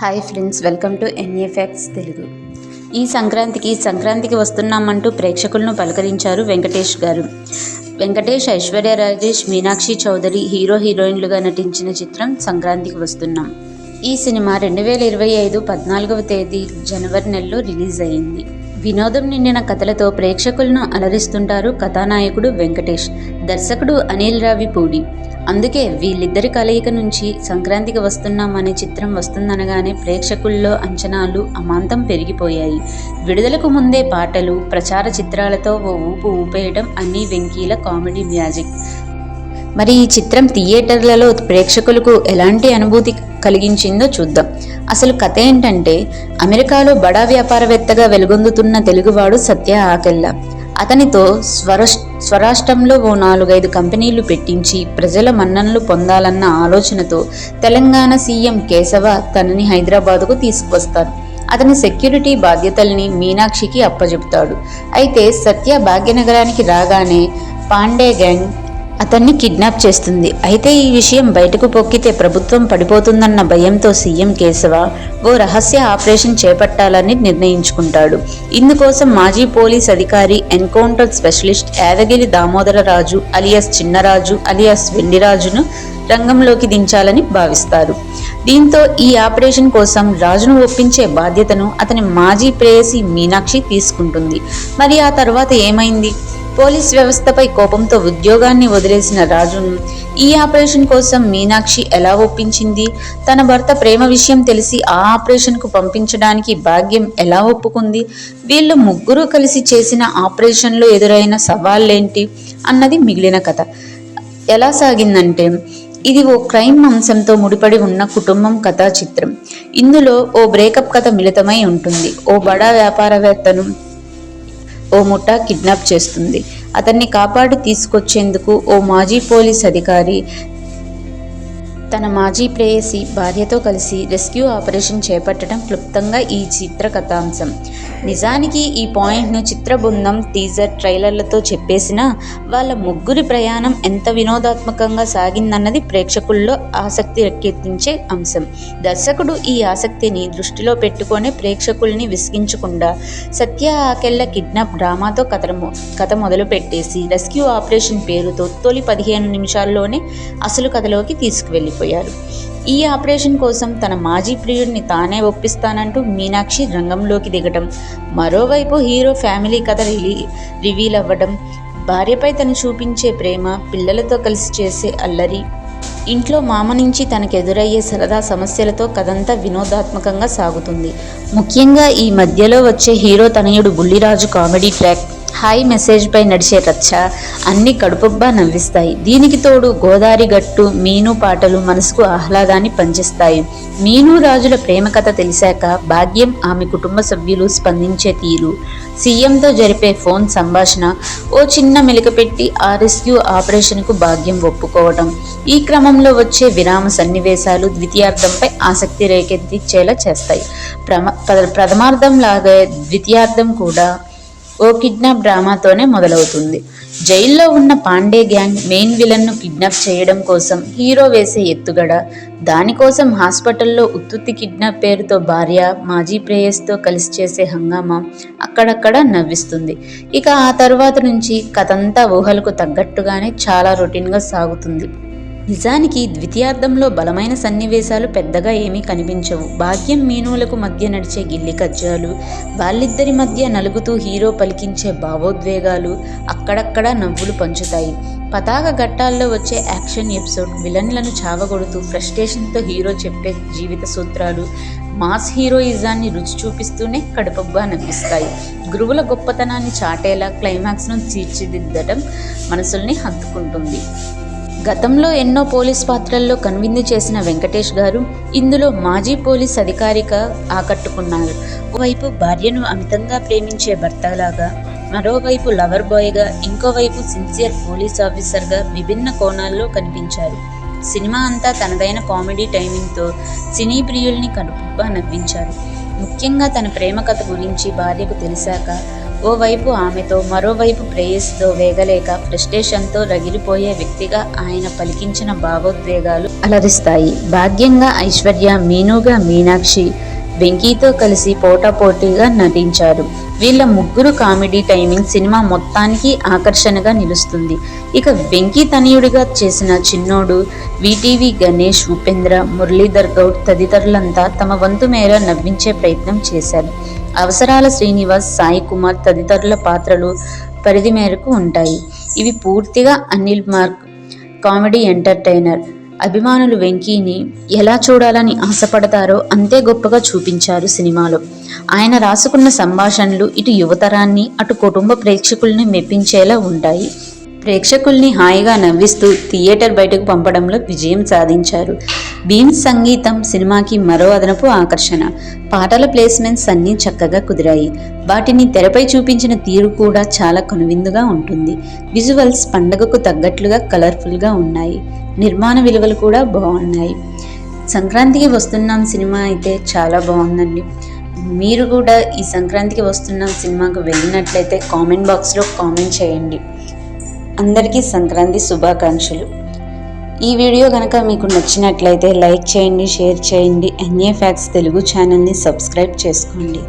Hi friends welcome to ఎన్ఏఫ్యాక్స్ Telugu. ఈ సంక్రాంతికి సంక్రాంతికి వస్తున్నామంటూ ప్రేక్షకులను పలకరించారు వెంకటేష్ గారు. వెంకటేష్ ఐశ్వర్య రాజేష్ మీనాక్షి చౌదరి హీరో హీరోయిన్లుగా నటించిన చిత్రం సంక్రాంతికి వస్తున్నాం. ఈ సినిమా రెండు వేల ఇరవై ఐదు పద్నాలుగవ తేదీ జనవరి నెలలో రిలీజ్ అయింది. వినోదం నిండిన కథలతో ప్రేక్షకులను అలరిస్తుంటారు కథానాయకుడు వెంకటేష్ దర్శకుడు అనిల్ రావి పూడి. అందుకే వీళ్ళిద్దరి కలయిక నుంచి సంక్రాంతికి వస్తున్నాం అనే చిత్రం వస్తుందనగానే ప్రేక్షకుల్లో అంచనాలు అమాంతం పెరిగిపోయాయి. విడుదలకు ముందే పాటలు ప్రచార చిత్రాలతో ఓ ఊపు ఊపేయడం అన్నీ వెంకీల కామెడీ మ్యాజిక్. మరి ఈ చిత్రం థియేటర్లలో ప్రేక్షకులకు ఎలాంటి అనుభూతి కలిగించిందో చూద్దాం. అసలు కథ ఏంటంటే అమెరికాలో బడా వ్యాపారవేత్తగా వెలుగొందుతున్న తెలుగువాడు సత్య ఆకెల్ల. అతనితో స్వర స్వరాష్ట్రంలో ఓ నాలుగైదు కంపెనీలు పెట్టించి ప్రజల మన్ననలు పొందాలన్న ఆలోచనతో తెలంగాణ సీఎం కేశవ తనని హైదరాబాదుకు తీసుకొస్తారు. అతని సెక్యూరిటీ బాధ్యతల్ని మీనాక్షికి అప్పజెపుతాడు. అయితే సత్య భాగ్యనగరానికి రాగానే పాండే గ్యాంగ్ అతన్ని కిడ్నాప్ చేస్తుంది. అయితే ఈ విషయం బయటకు పొక్కితే ప్రభుత్వం పడిపోతుందన్న భయంతో సీఎం కేశవ ఓ రహస్య ఆపరేషన్ చేపట్టాలని నిర్ణయించుకుంటాడు. ఇందుకోసం మాజీ పోలీస్ అధికారి encounter specialist Yadagiri Damodararaju alias Chinnaraju alias వెండిరాజును రంగంలోకి దించాలని భావిస్తారు. దీంతో ఈ ఆపరేషన్ కోసం రాజును ఒప్పించే బాధ్యతను అతని మాజీ ప్రేయసి మీనాక్షి తీసుకుంటుంది. మరి ఆ తర్వాత ఏమైంది? పోలీస్ వ్యవస్థపై కోపంతో ఉద్యోగాన్ని వదిలేసిన రాజును ఈ ఆపరేషన్ కోసం మీనాక్షి ఎలా ఒప్పించింది? తన భర్త ప్రేమ విషయం తెలిసి ఆ ఆపరేషన్కు పంపించడానికి భాగ్యం ఎలా ఒప్పుకుంది? వీళ్ళు ముగ్గురు కలిసి చేసిన ఆపరేషన్లో ఎదురైన సవాళ్ళేంటి? అన్నది మిగిలిన కథ. ఎలా సాగిందంటే ఇది ఓ క్రైమ్ అంశంతో ముడిపడి ఉన్న కుటుంబం కథా చిత్రం ఇందులో ఓ బ్రేకప్ కథ మిళితమై ఉంటుంది. ఓ బడా వ్యాపారవేత్తను ఓ ముఠా కిడ్నాప్ చేస్తుంది. అతన్ని కాపాడి తీసుకొచ్చేందుకు ఓ మాజీ పోలీస్ అధికారి తన మాజీ ప్రేయసి భార్యతో కలిసి రెస్క్యూ ఆపరేషన్ చేపట్టడం క్లుప్తంగా ఈ చిత్ర కథాంశం నిజానికి ఈ పాయింట్ను చిత్ర బృందం టీజర్ ట్రైలర్లతో చెప్పేసినా వాళ్ళ ముగ్గురి ప్రయాణం ఎంత వినోదాత్మకంగా సాగిందన్నది ప్రేక్షకుల్లో ఆసక్తి రెక్కెత్తించే అంశం. దర్శకుడు ఈ ఆసక్తిని దృష్టిలో పెట్టుకొని ప్రేక్షకుల్ని విసిగించకుండా సత్య ఆకెళ్ళ కిడ్నాప్ డ్రామాతో కథ కథ మొదలు పెట్టేసి రెస్క్యూ ఆపరేషన్ పేరుతో తొలి పదిహేను నిమిషాల్లోనే అసలు కథలోకి తీసుకువెళ్ళి చనిపోయారు. ఈ ఆపరేషన్ కోసం తన మాజీ ప్రియుడిని తానే ఒప్పిస్తానంటూ మీనాక్షి రంగంలోకి దిగటం. మరోవైపు హీరో ఫ్యామిలీ కథ రిలీ రివీల్ అవ్వడం భార్యపై తను చూపించే ప్రేమ పిల్లలతో కలిసి చేసే అల్లరి ఇంట్లో మామ నుంచి తనకు ఎదురయ్యే సరదా సమస్యలతో కథంతా వినోదాత్మకంగా సాగుతుంది. ముఖ్యంగా ఈ మధ్యలో వచ్చే హీరో తనయుడు Bulliraju comedy track hi message పై నడిచే రచ్చ. అన్ని కడుపుబ్బా నవ్విస్తాయి. దీనికి తోడు గోదారి గట్టు మీను పాటలు మనసుకు ఆహ్లాదాన్ని పంచిస్తాయి. మీను రాజుల ప్రేమ కథ తెలిసాక భాగ్యం ఆమె కుటుంబ సభ్యులు స్పందించే తీరు. సీఎంతో జరిపే ఫోన్ సంభాషణ ఓ చిన్న మెలికపెట్టి ఆ రెస్క్యూ ఆపరేషన్కు భాగ్యం ఒప్పుకోవడం ఈ క్రమంలో వచ్చే విరామ సన్నివేశాలు ద్వితీయార్థంపై ఆసక్తి రేకెత్తించేలా చేస్తాయి. ప్రమ ప్రథమార్థం లాగే ద్వితీయార్థం కూడా ఓ కిడ్నాప్ డ్రామాతోనే మొదలవుతుంది. జైల్లో ఉన్న పాండే గ్యాంగ్ మెయిన్ విలన్ను కిడ్నాప్ చేయడం కోసం హీరో వేసే ఎత్తుగడ దానికోసం హాస్పిటల్లో ఉత్తుత్తి కిడ్నాప్ పేరుతో భార్య మాజీ ప్రేయస్తో కలిసి చేసే హంగామా అక్కడక్కడ నవ్విస్తుంది. ఇక ఆ తర్వాత నుంచి కథంతా ఊహలకు తగ్గట్టుగానే చాలా రొటీన్గా సాగుతుంది. నిజానికి ద్వితీయార్థంలో బలమైన సన్నివేశాలు పెద్దగా ఏమీ కనిపించవు. భాగ్యం మీనువులకు మధ్య నడిచే గిల్లి కజ్జాలు వాళ్ళిద్దరి మధ్య నలుగుతూ హీరో పలికించే భావోద్వేగాలు అక్కడక్కడ నవ్వులు పంచుతాయి. పతాక ఘట్టాల్లో వచ్చే యాక్షన్ ఎపిసోడ్ విలన్లను చావగొడుతూ ఫ్రస్ట్రేషన్తో హీరో చెప్పే జీవిత సూత్రాలు మాస్ హీరోయిజాన్ని రుచి చూపిస్తూనే కడుపబ్బా నవ్విస్తాయి. గురువుల గొప్పతనాన్ని చాటేలా క్లైమాక్స్ను తీర్చిదిద్దడం మనసుల్ని హత్తుకుంటుంది. గతంలో ఎన్నో పోలీస్ పాత్రల్లో కనువిందు చేసిన వెంకటేష్ గారు ఇందులో మాజీ పోలీస్ అధికారిగా ఆకట్టుకున్నారు. ఓవైపు భార్యను అమితంగా ప్రేమించే భర్తలాగా మరోవైపు లవర్ బాయ్గా ఇంకోవైపు సిన్సియర్ పోలీస్ ఆఫీసర్గా విభిన్న కోణాల్లో కనిపించారు. సినిమా అంతా తనదైన కామెడీ టైమింగ్తో సినీ ప్రియుల్ని కనుపుగా నవ్వించారు. ముఖ్యంగా తన ప్రేమ కథ గురించి భార్యకు తెలిసాక ఓవైపు ఆమెతో మరోవైపు ప్రేయస్తో వేగలేక ఫ్రస్ట్రేషన్తో రగిలిపోయే వ్యక్తిగా ఆయన పలికించిన భావోద్వేగాలు అలరిస్తాయి. భాగ్యంగా ఐశ్వర్య మీనుగా మీనాక్షి వెంకీతో కలిసి పోటాపోటీగా నటించారు. వీళ్ళ ముగ్గురు కామెడీ టైమింగ్ సినిమా మొత్తానికి ఆకర్షణగా నిలుస్తుంది. ఇక వెంకీ తనయుడిగా చేసిన చిన్నోడు విటీవీ గణేష్ ఉపేంద్ర మురళీధర్ గౌడ్ తదితరులంతా తమ వంతు మేర నవ్వించే ప్రయత్నం చేశారు. అవసరాల శ్రీనివాస్ సాయి కుమార్ తదితరుల పాత్రలు పరిధి మేరకు ఉంటాయి. ఇవి పూర్తిగా అనిల్ మార్క్ కామెడీ ఎంటర్టైనర్. అభిమానులు వెంకీని ఎలా చూడాలని ఆశపడతారో అంతే గొప్పగా చూపించారు సినిమాలో. ఆయన రాసుకున్న సంభాషణలు ఇటు యువతరాన్ని అటు కుటుంబ ప్రేక్షకుల్ని మెప్పించేలా ఉంటాయి. ప్రేక్షకుల్ని హాయిగా నవ్విస్తూ థియేటర్ బయటకు పంపడంలో విజయం సాధించారు. భీమ్ సంగీతం సినిమాకి మరో అదనపు ఆకర్షణ. పాటల ప్లేస్మెంట్స్ అన్నీ చక్కగా కుదిరాయి. వాటిని తెరపై చూపించిన తీరు కూడా చాలా కనువిందుగా ఉంటుంది. విజువల్స్ పండగకు తగ్గట్లుగా కలర్ఫుల్గా ఉన్నాయి. నిర్మాణ విలువలు కూడా బాగున్నాయి. సంక్రాంతికి వస్తున్నాం సినిమా అయితే చాలా బాగుందండి. మీరు కూడా ఈ సంక్రాంతికి వస్తున్నాం సినిమాకు వెళ్ళినట్లయితే కామెంట్ బాక్స్లో కామెంట్ చేయండి. అందరికీ సంక్రాంతి శుభాకాంక్షలు. ఈ వీడియో కనుక మీకు నచ్చినట్లయితే లైక్ చేయండి షేర్ చేయండి ఎన్ఏ ఫ్యాక్స్ తెలుగు ఛానల్ని సబ్స్క్రైబ్ చేసుకోండి.